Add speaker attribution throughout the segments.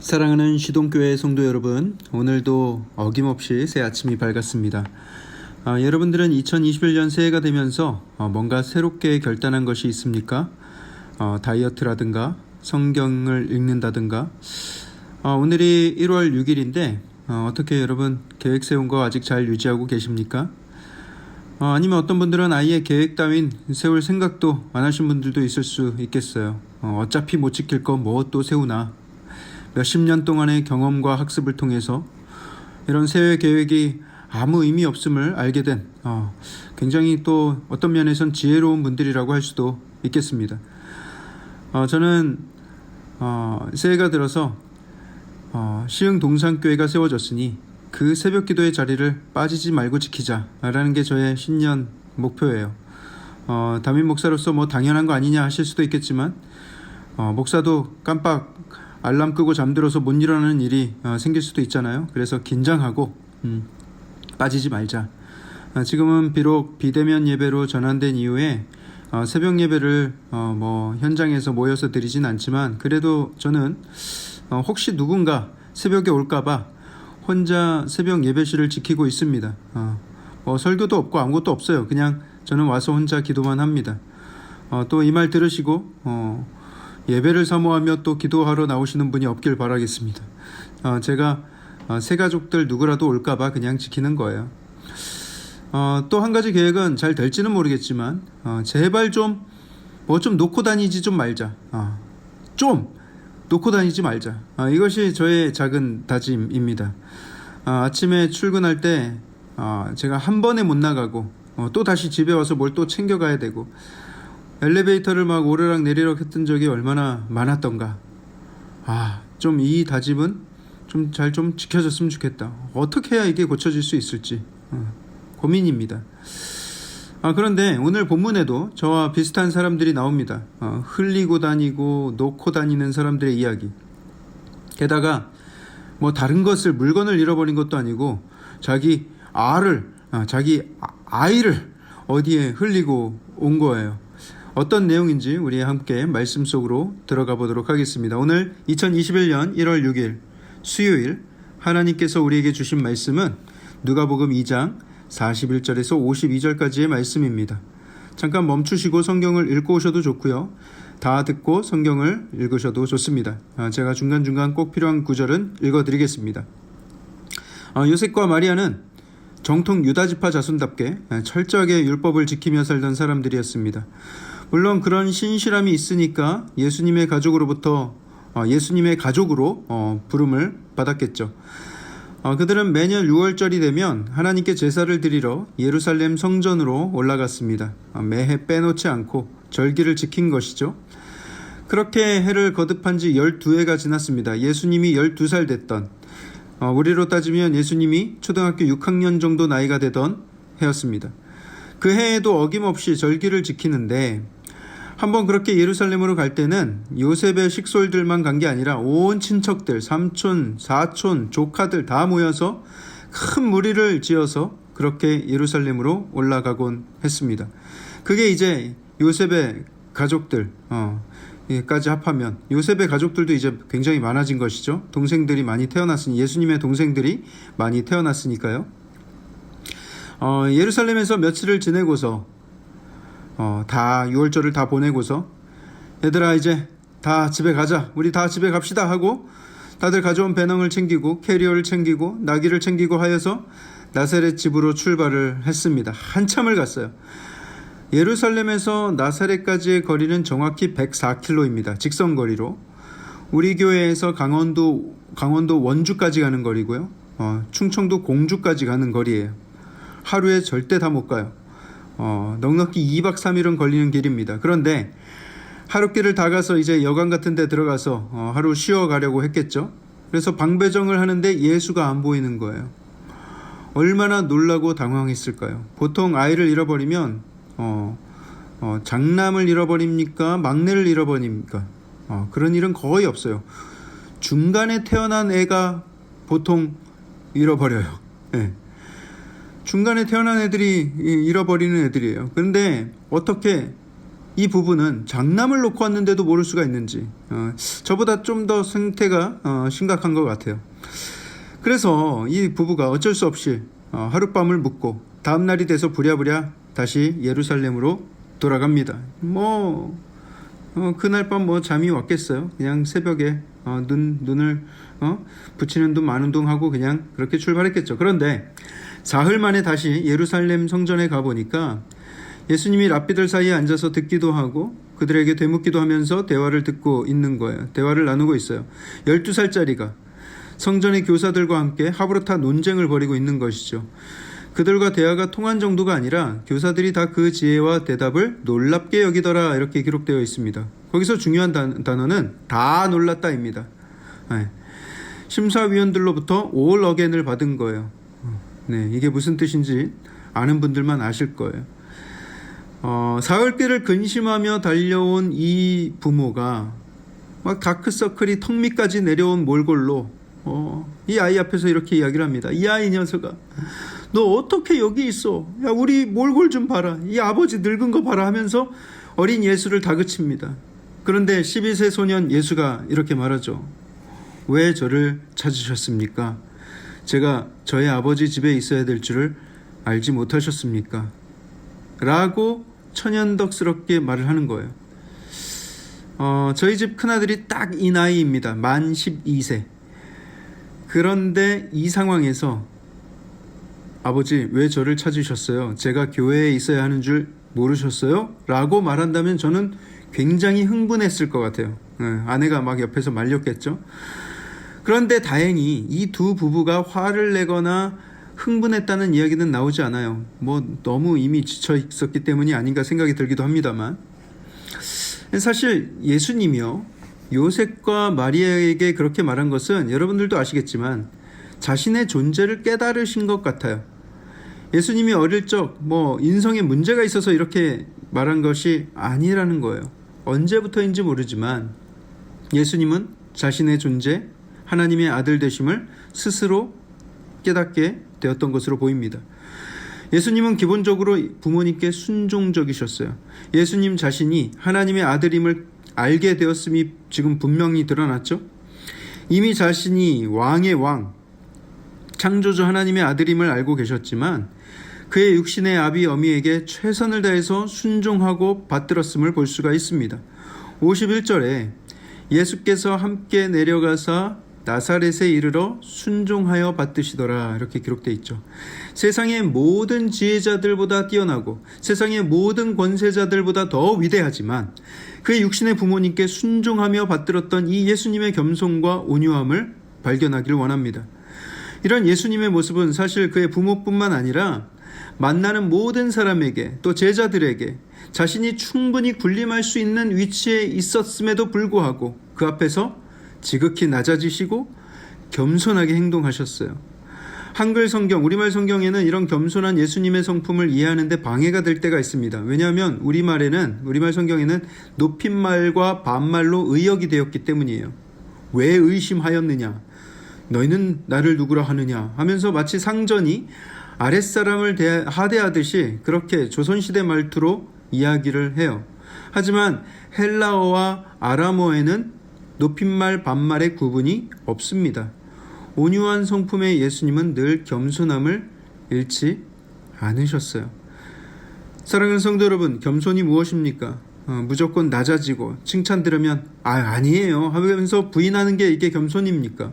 Speaker 1: 사랑하는 시동교회 성도 여러분, 오늘도 어김없이 새 아침이 밝았습니다. 아, 여러분들은 2021년 새해가 되면서 어, 뭔가 새롭게 결단한 것이 있습니까? 어, 다이어트라든가 성경을 읽는다든가 어, 오늘이 1월 6일인데 어, 떻게 여러분 계획 세운 거 아직 잘 유지하고 계십니까? 어, 아니면 어떤 분들은 아예 계획 따윈 세울 생각도 안 하신 분들도 있을 수 있겠어요. 어, 어차피 못 지킬 거 뭐 또 세우나. 몇십 년 동안의 경험과 학습을 통해서 이런 새해 계획이 아무 의미 없음을 알게 된 어, 굉장히 또 어떤 면에선 지혜로운 분들이라고 할 수도 있겠습니다. 어, 저는 어, 새해가 들어서 어, 시흥 동산교회가 세워졌으니 그 새벽 기도의 자리를 빠지지 말고 지키자라는 게 저의 신년 목표예요. 어, 담임 목사로서 뭐 당연한 거 아니냐 하실 수도 있겠지만 어, 목사도 깜빡 알람 끄고 잠들어서 못 일어나는 일이 어, 생길 수도 있잖아요. 그래서 긴장하고 음, 빠지지 말자. 어, 지금은 비록 비대면 예배로 전환된 이후에 어, 새벽 예배를 어, 뭐 현장에서 모여서 드리진 않지만 그래도 저는 어, 혹시 누군가 새벽에 올까봐 혼자 새벽 예배실을 지키고 있습니다. 어, 뭐 설교도 없고 아무것도 없어요. 그냥 저는 와서 혼자 기도만 합니다. 어, 또 이 말 들으시고 어, 예배를 사모하며 또 기도하러 나오시는 분이 없길 바라겠습니다. 어, 제가 어, 새 가족들 누구라도 올까봐 그냥 지키는 거예요. 어, 또 한 가지 계획은 잘 될지는 모르겠지만 어, 제발 좀 뭐 좀 놓고 다니지 좀 말자. 어, 좀 놓고 다니지 말자. 어, 이것이 저의 작은 다짐입니다. 어, 아침에 출근할 때 어, 제가 한 번에 못 나가고 어, 또 다시 집에 와서 뭘 또 챙겨가야 되고 엘리베이터를 막 오르락 내리락 했던 적이 얼마나 많았던가. 아, 좀 이 다짐은 좀 잘좀 지켜졌으면 좋겠다. 어떻게 해야 이게 고쳐질 수 있을지 어, 고민입니다. 아, 그런데 오늘 본문에도 저와 비슷한 사람들이 나옵니다. 어, 흘리고 다니고 놓고 다니는 사람들의 이야기. 게다가 뭐 다른 것을 물건을 잃어버린 것도 아니고 자기 알을 아, 자기 아- 아이를 어디에 흘리고 온 거예요. 어떤 내용인지 우리 함께 말씀 속으로 들어가 보도록 하겠습니다. 오늘 2021년 1월 6일 수요일 하나님께서 우리에게 주신 말씀은 누가복음 2장 41절에서 52절까지의 말씀입니다. 잠깐 멈추시고 성경을 읽고 오셔도 좋고요. 다 듣고 성경을 읽으셔도 좋습니다. 아, 제가 중간중간 꼭 필요한 구절은 읽어드리겠습니다. 아, 요셉과 마리아는 정통 유다지파 자손답게 철저하게 율법을 지키며 살던 사람들이었습니다. 물론 그런 신실함이 있으니까 예수님의 가족으로부터 어, 예수님의 가족으로 어, 부름을 받았겠죠. 어, 그들은 매년 6월절이 되면 하나님께 제사를 드리러 예루살렘 성전으로 올라갔습니다. 어, 매해 빼놓지 않고 절기를 지킨 것이죠. 그렇게 해를 거듭한 지 12해가 지났습니다. 예수님이 12살 됐던 어, 우리로 따지면 예수님이 초등학교 6학년 정도 나이가 되던 해였습니다. 그 해에도 어김없이 절기를 지키는데 한번 그렇게 예루살렘으로 갈 때는 요셉의 식솔들만 간 게 아니라 온 친척들, 삼촌, 사촌, 조카들 다 모여서 큰 무리를 지어서 그렇게 예루살렘으로 올라가곤 했습니다. 그게 이제 요셉의 가족들, 어, 까지 합하면 요셉의 가족들도 이제 굉장히 많아진 것이죠. 동생들이 많이 태어났으니 예수님의 동생들이 많이 태어났으니까요. 어, 예루살렘에서 며칠을 지내고서 어, 다 6월절을 다 보내고서 얘들아 이제 다 집에 가자. 우리 다 집에 갑시다 하고 다들 가져온 배낭을 챙기고 캐리어를 챙기고 나귀를 챙기고 하여서 나사렛 집으로 출발을 했습니다. 한참을 갔어요. 예루살렘에서 나사렛까지의 거리는 정확히 104km입니다. 직선 거리로. 우리 교회에서 강원도 강원도 원주까지 가는 거리고요. 어, 충청도 공주까지 가는 거리예요. 하루에 절대 다 못 가요. 어, 넉넉히 2박 3일은 걸리는 길입니다. 그런데 하룻길을 다 가서 이제 여관 같은 데 들어가서 어, 하루 쉬어 가려고 했겠죠. 그래서 방배정을 하는데 예수가 안 보이는 거예요. 얼마나 놀라고 당황했을까요? 보통 아이를 잃어버리면 어, 어, 장남을 잃어버립니까? 막내를 잃어버립니까? 어, 그런 일은 거의 없어요. 중간에 태어난 애가 보통 잃어버려요. 예. 중간에 태어난 애들이 잃어버리는 애들이에요. 그런데 어떻게 이 부부는 장남을 놓고 왔는데도 모를 수가 있는지 어, 저보다 좀 더 상태가 어, 심각한 것 같아요. 그래서 이 부부가 어쩔 수 없이 어, 하룻밤을 묵고 다음 날이 돼서 부랴부랴 다시 예루살렘으로 돌아갑니다. 뭐 어, 그날 밤 뭐 잠이 왔겠어요. 그냥 새벽에 어, 눈 눈을 어, 붙이는 둥 마는 둥 하고 그냥 그렇게 출발했겠죠. 그런데 사흘 만에 다시 예루살렘 성전에 가 보니까 예수님이 랍비들 사이에 앉아서 듣기도 하고 그들에게 되묻기도 하면서 대화를 듣고 있는 거예요. 대화를 나누고 있어요. 12살짜리가 성전의 교사들과 함께 하브르타 논쟁을 벌이고 있는 것이죠. 그들과 대화가 통한 정도가 아니라 교사들이 다 그 지혜와 대답을 놀랍게 여기더라 이렇게 기록되어 있습니다. 거기서 중요한 단, 단어는 다 놀랐다입니다. 네. 심사위원들로부터 올 어겐을 받은 거예요. 네, 이게 무슨 뜻인지 아는 분들만 아실 거예요. 어, 사흘길을 근심하며 달려온 이 부모가 막 다크서클이 턱 밑까지 내려온 몰골로 어, 이 아이 앞에서 이렇게 이야기를 합니다. 이 아이 녀석아, 너 어떻게 여기 있어? 야, 우리 몰골 좀 봐라. 이 아버지 늙은 거 봐라 하면서 어린 예수를 다그칩니다. 그런데 12세 소년 예수가 이렇게 말하죠. 왜 저를 찾으셨습니까? 제가 저의 아버지 집에 있어야 될 줄을 알지 못하셨습니까? 라고 천연덕스럽게 말을 하는 거예요. 어, 저희 집 큰아들이 딱 이 나이입니다. 만 12세. 그런데 이 상황에서 아버지 왜 저를 찾으셨어요? 제가 교회에 있어야 하는 줄 모르셨어요? 라고 말한다면 저는 굉장히 흥분했을 것 같아요. 예, 아내가 막 옆에서 말렸겠죠. 그런데 다행히 이 두 부부가 화를 내거나 흥분했다는 이야기는 나오지 않아요. 뭐 너무 이미 지쳐 있었기 때문이 아닌가 생각이 들기도 합니다만 사실 예수님이요 요셉과 마리아에게 그렇게 말한 것은 여러분들도 아시겠지만 자신의 존재를 깨달으신 것 같아요. 예수님이 어릴 적 뭐 인성에 문제가 있어서 이렇게 말한 것이 아니라는 거예요. 언제부터인지 모르지만 예수님은 자신의 존재, 하나님의 아들 되심을 스스로 깨닫게 되었던 것으로 보입니다. 예수님은 기본적으로 부모님께 순종적이셨어요. 예수님 자신이 하나님의 아들임을 알게 되었음이 지금 분명히 드러났죠. 이미 자신이 왕의 왕, 창조주 하나님의 아들임을 알고 계셨지만 그의 육신의 아비 어미에게 최선을 다해서 순종하고 받들었음을 볼 수가 있습니다. 51절에 예수께서 함께 내려가사 나사렛에 이르러 순종하여 받드시더라 이렇게 기록되어 있죠. 세상의 모든 지혜자들보다 뛰어나고 세상의 모든 권세자들보다 더 위대하지만 그의 육신의 부모님께 순종하며 받들었던 이 예수님의 겸손과 온유함을 발견하기를 원합니다. 이런 예수님의 모습은 사실 그의 부모뿐만 아니라 만나는 모든 사람에게 또 제자들에게 자신이 충분히 군림할 수 있는 위치에 있었음에도 불구하고 그 앞에서 지극히 낮아지시고 겸손하게 행동하셨어요. 한글 성경, 우리말 성경에는 이런 겸손한 예수님의 성품을 이해하는데 방해가 될 때가 있습니다. 왜냐하면 우리말에는, 우리말 성경에는 높임말과 반말로 의역이 되었기 때문이에요. 왜 의심하였느냐? 너희는 나를 누구라 하느냐? 하면서 마치 상전이 아랫사람을 하대하듯이 그렇게 조선시대 말투로 이야기를 해요. 하지만 헬라어와 아람어에는 높임말 반말의 구분이 없습니다. 온유한 성품의 예수님은 늘 겸손함을 잃지 않으셨어요. 사랑하는 성도 여러분, 겸손이 무엇입니까? 어, 무조건 낮아지고 칭찬 들으면 아 아니에요 하면서 부인하는 게 이게 겸손입니까?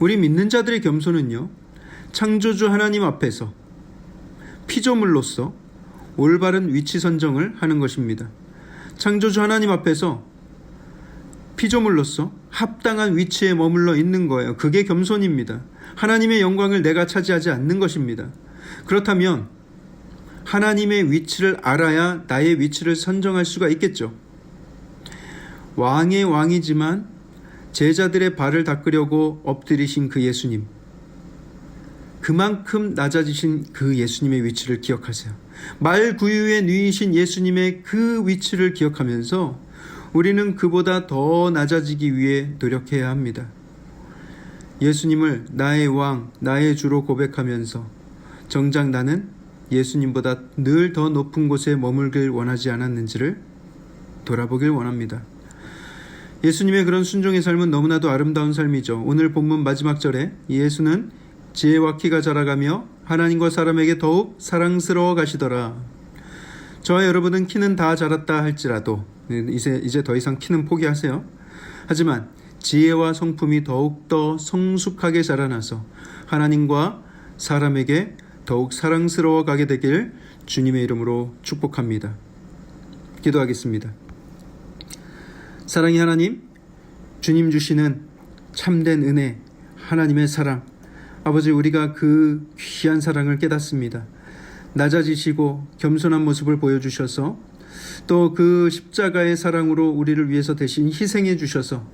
Speaker 1: 우리 믿는 자들의 겸손은요 창조주 하나님 앞에서 피조물로서 올바른 위치 선정을 하는 것입니다. 창조주 하나님 앞에서 피조물로서 합당한 위치에 머물러 있는 거예요. 그게 겸손입니다. 하나님의 영광을 내가 차지하지 않는 것입니다. 그렇다면 하나님의 위치를 알아야 나의 위치를 선정할 수가 있겠죠. 왕의 왕이지만 제자들의 발을 닦으려고 엎드리신 그 예수님. 그만큼 낮아지신 그 예수님의 위치를 기억하세요. 말 구유에 누이신 예수님의 그 위치를 기억하면서 우리는 그보다 더 낮아지기 위해 노력해야 합니다. 예수님을 나의 왕, 나의 주로 고백하면서 정작 나는 예수님보다 늘 더 높은 곳에 머물길 원하지 않았는지를 돌아보길 원합니다. 예수님의 그런 순종의 삶은 너무나도 아름다운 삶이죠. 오늘 본문 마지막 절에 예수는 지혜와 키가 자라가며 하나님과 사람에게 더욱 사랑스러워 가시더라. 저와 여러분은 키는 다 자랐다 할지라도 이제 이제 더 이상 키는 포기하세요. 하지만 지혜와 성품이 더욱 더 성숙하게 자라나서 하나님과 사람에게 더욱 사랑스러워 가게 되길 주님의 이름으로 축복합니다. 기도하겠습니다. 사랑의 하나님, 주님 주시는 참된 은혜, 하나님의 사랑, 아버지 우리가 그 귀한 사랑을 깨닫습니다. 낮아지시고 겸손한 모습을 보여주셔서 또 그 십자가의 사랑으로 우리를 위해서 대신 희생해 주셔서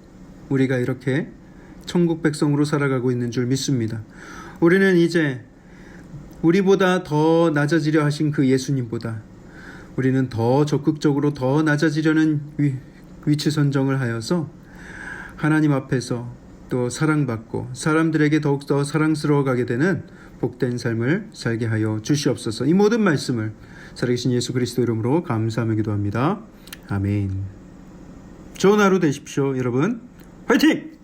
Speaker 1: 우리가 이렇게 천국 백성으로 살아가고 있는 줄 믿습니다. 우리는 이제 우리보다 더 낮아지려 하신 그 예수님보다 우리는 더 적극적으로 더 낮아지려는 위, 위치 선정을 하여서 하나님 앞에서 또 사랑받고 사람들에게 더욱더 사랑스러워 가게 되는 복된 삶을 살게 하여 주시옵소서. 이 모든 말씀을 살아계신 예수 그리스도 이름으로 감사하며 기도합니다. 아멘. 좋은 하루 되십시오, 여러분. 화이팅!